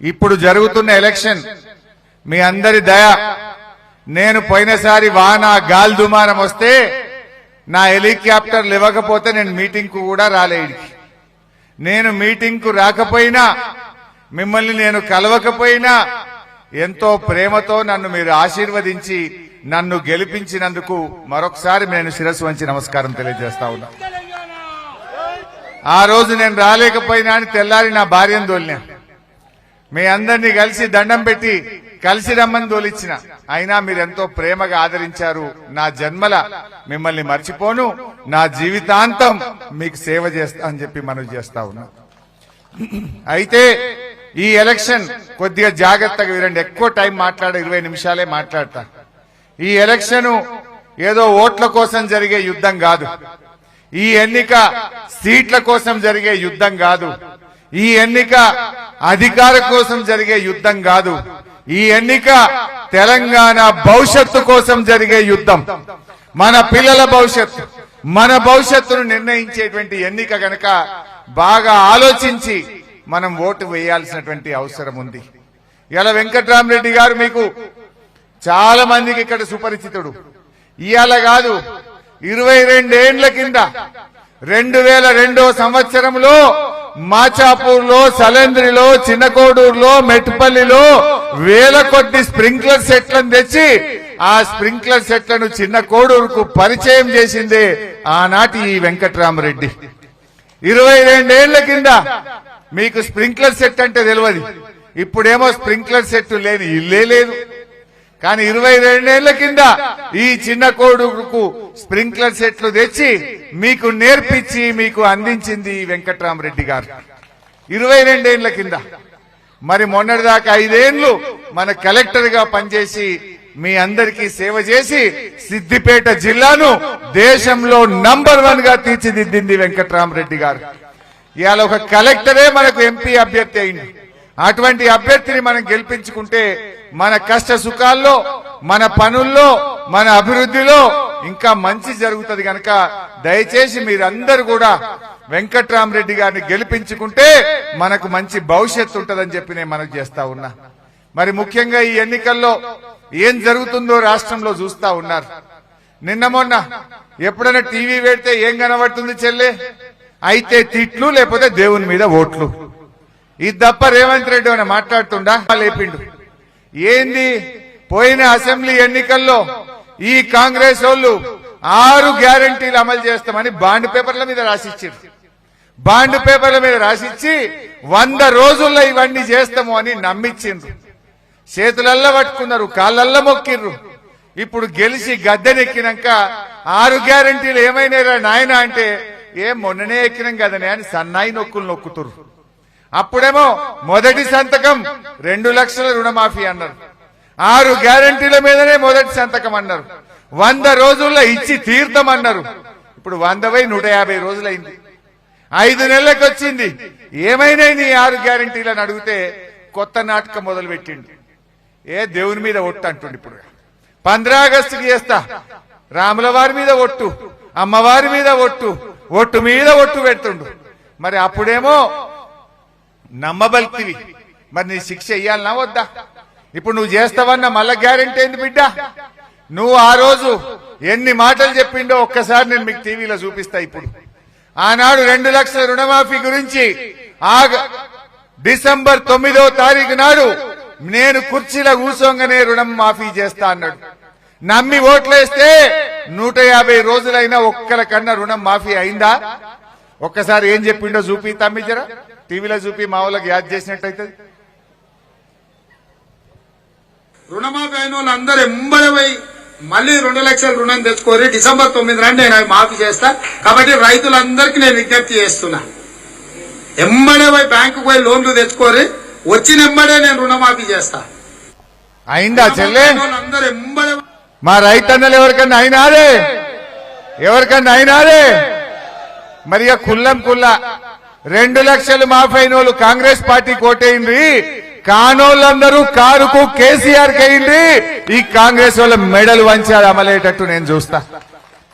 ఇప్పుడు జరుగుతున్న ఎలక్షన్. మీ అందరి దయ. నేను పోయినసారి వాన గాలి దుమారం వస్తే నా హెలికాప్టర్ ఇవ్వకపోతే నేను మీటింగ్కు కూడా రాలే నేను మీటింగ్కు రాకపోయినా మిమ్మల్ని నేను కలవకపోయినా ఎంతో ప్రేమతో నన్ను మీరు ఆశీర్వదించి నన్ను గెలిపించినందుకు మరొకసారి నేను శిరస్సు వంచి నమస్కారం తెలియజేస్తా ఉన్నా. ఆ రోజు నేను రాలేకపోయినా అని తెల్లారి నా భార్యను తోలినా. మీ అందరినీ కలిసి దండం పెట్టి కలిసి రమ్మని తోలిచ్చిన. అయినా మీరెంతో ప్రేమగా ఆదరించారు నా జన్మల. మిమ్మల్ని మర్చిపోను. నా జీవితాంతం మీకు సేవ చేస్తా అని చెప్పి మనవి చేస్తా ఉన్నా. అయితే ఈ ఎలక్షన్ కొద్దిగా జాగ్రత్తగా వినండి. ఎక్కువ టైం మాట్లాడ ఇరవై నిమిషాలే మాట్లాడతా. ఈ ఎలక్షన్ ఏదో ఓట్ల కోసం జరిగే యుద్ధం కాదు. ఈ ఎన్నిక సీట్ల కోసం జరిగే యుద్ధం కాదు. ఈ ఎన్నిక అధికార కోసం జరిగే యుద్ధం కాదు. ఈ ఎన్నిక తెలంగాణ భవిష్యత్తు కోసం జరిగే యుద్ధం. మన పిల్లల భవిష్యత్తు మన భవిష్యత్తును నిర్ణయించేటువంటి ఎన్నిక గనక బాగా ఆలోచించి మనం ఓటు వేయాల్సినటువంటి అవసరం ఉంది. ఇలా వెంకట్రామరెడ్డి గారు మీకు చాలా మందికి ఇక్కడ సుపరిచితుడు. ఇవాళ కాదు ఇరవై రెండేండ్ల కింద రెండు వేల రెండో సంవత్సరంలో మాచాపూర్లో సలంద్రిలో చిన్నకోడూరులో మెట్పల్లిలో వేల కొద్ది స్ప్రింక్లర్ సెట్లను తెచ్చి ఆ స్ప్రింక్లర్ సెట్లను చిన్న కోడూరుకు పరిచయం చేసిందే ఆనాటి ఈ వెంకట్రామరెడ్డి. ఇరవై రెండేళ్ళ కింద మీకు స్ప్రింక్లర్ సెట్ అంటే తెలియదు ఇప్పుడేమో స్ప్రింక్లర్ సెట్ లేని ఇల్లే లేదు. కానీ ఇరవై రెండేళ్ళ కింద ఈ చిన్న కోడుకు స్ప్రింక్లర్ సెట్లు తెచ్చి మీకు నేర్పించి మీకు అందించింది వెంకట్రామరెడ్డి గారు. ఇరవై రెండేళ్ళ కింద. మరి మొన్నటిదాకా ఐదేళ్ళు మన కలెక్టర్గా పనిచేసి మీ అందరికీ సేవ చేసి సిద్దిపేట జిల్లాను దేశంలో నంబర్ వన్గా తీర్చిదిద్దింది వెంకట్రామరెడ్డి గారు. ఇవాళ ఒక కలెక్టరే మనకు ఎంపీ అభ్యర్థి అయింది అటువంటి అభ్యర్థిని మనం గెలిపించుకుంటే మన కష్ట సుఖాల్లో మన పనుల్లో మన అభివృద్ధిలో ఇంకా మంచి జరుగుతుంది కనుక దయచేసి మీరందరూ కూడా వెంకట్రామరెడ్డి గారిని గెలిపించుకుంటే మనకు మంచి భవిష్యత్తు ఉంటుందని చెప్పి నేను మనకు చేస్తా ఉన్నా. మరి ముఖ్యంగా ఈ ఎన్నికల్లో ఏం జరుగుతుందో రాష్ట్రంలో చూస్తా ఉన్నారు. నిన్న మొన్న ఎప్పుడైనా టీవీ పెడితే ఏం కనబడుతుంది చెల్లె? అయితే తిట్లు లేకపోతే దేవుని మీద ఓట్లు. ఇది తప్ప రేవంత్ రెడ్డి అని మాట్లాడుతుండా? లేపిండు. ఏంది? పోయిన అసెంబ్లీ ఎన్నికల్లో ఈ కాంగ్రెస్ వాళ్ళు ఆరు గ్యారంటీలు అమలు చేస్తామని బాండ్ పేపర్ల మీద రాసిచ్చారు బాండ్ పేపర్ల మీద రాసిచ్చి వంద రోజుల్లో ఇవన్నీ చేస్తాము అని నమ్మిచ్చిండ్రు. చేతులల్లో పట్టుకున్నారు కాళ్ళల్లో మొక్కిర్రు. ఇప్పుడు గెలిచి గద్దెనెక్కినాక ఆరు గ్యారంటీలు ఏమైనా నాయన అంటే ఏం మొన్ననే ఎక్కినాం కదనే అని సన్నాయి నొక్కులు నొక్కుతురు అప్పుడేమో మొదటి సంతకం రెండు లక్షల రుణమాఫీ అన్నారు. ఆరు గ్యారంటీల మీదనే మొదటి సంతకం అన్నారు. వంద రోజుల్లో ఇచ్చి తీర్థం అన్నారు. ఇప్పుడు వంద వై నూట యాభై రోజులైంది. ఐదు నెలలకు వచ్చింది. ఏమైనా నీ ఆరు గ్యారంటీలను అడిగితే కొత్త నాటకం మొదలు పెట్టిండు ఏ దేవుని మీద ఒట్టు అంటుండు ఇప్పుడు. పంద్రా ఆగస్టుకి చేస్తా. రాముల వారి మీద ఒట్టు అమ్మవారి మీద ఒట్టు ఒట్టు మీద ఒట్టు పెడుతుండు. మరి అప్పుడేమో నమ్మబలికివి మరి నీ శిక్ష ఇయ్యాలనా వద్దా? ఇప్పుడు నువ్వు చేస్తావన్న మళ్ళా గ్యారెంటీ ఏంది బిడ్డ? నువ్వు ఆ రోజు ఎన్ని మాటలు చెప్పిండో ఒక్కసారి నేను మీకు టీవీలో చూపిస్తా ఇప్పుడు. ఆనాడు రెండు లక్షల రుణమాఫీ గురించి ఆ డిసెంబర్ తొమ్మిదో తారీఖు నాడు నేను కుర్చీలో కూర్చోంగానే రుణం మాఫీ చేస్తా అన్నాడు. నమ్మి ఓట్లేస్తే నూట యాభై రోజులైనా ఒక్కల కన్నా రుణం మాఫీ అయిందా? ఒక్కసారి ఏం చెప్పిండో చూపి తమ్మిజరా టీవీలో చూపి మా వాళ్ళకి యాద్ చేసినట్టయితే? రుణమాఫీ అయిన వాళ్ళు అందరూ ఎంబడి పోయి మళ్ళీ రెండు లక్షల రుణం తెచ్చుకోరి డిసెంబర్ తొమ్మిది నాడు నేను అవి మాఫీ చేస్తా. కాబట్టి రైతులందరికీ నేను విజ్ఞప్తి చేస్తున్నా. ఎంబడే పోయి బ్యాంకు పోయి లోన్లు తెచ్చుకోరి వచ్చిన ఎంబడే నేను రుణమాఫీ చేస్తా. అయిందా చెల్లె? మా రైతన్నలు ఎవరికన్నా అయినారే? ఎవరికన్నా అయినారే? మరి కుల్లం కుల్ల. రెండు లక్షలు మాఫైన వాళ్ళు కాంగ్రెస్ పార్టీ కోటేయండి. కానోళ్ళందరూ కారుకు కేసీఆర్ కయింది ఈ కాంగ్రెస్ వాళ్ళ మెడలు వంచారు అమలేటట్టు నేను చూస్తా.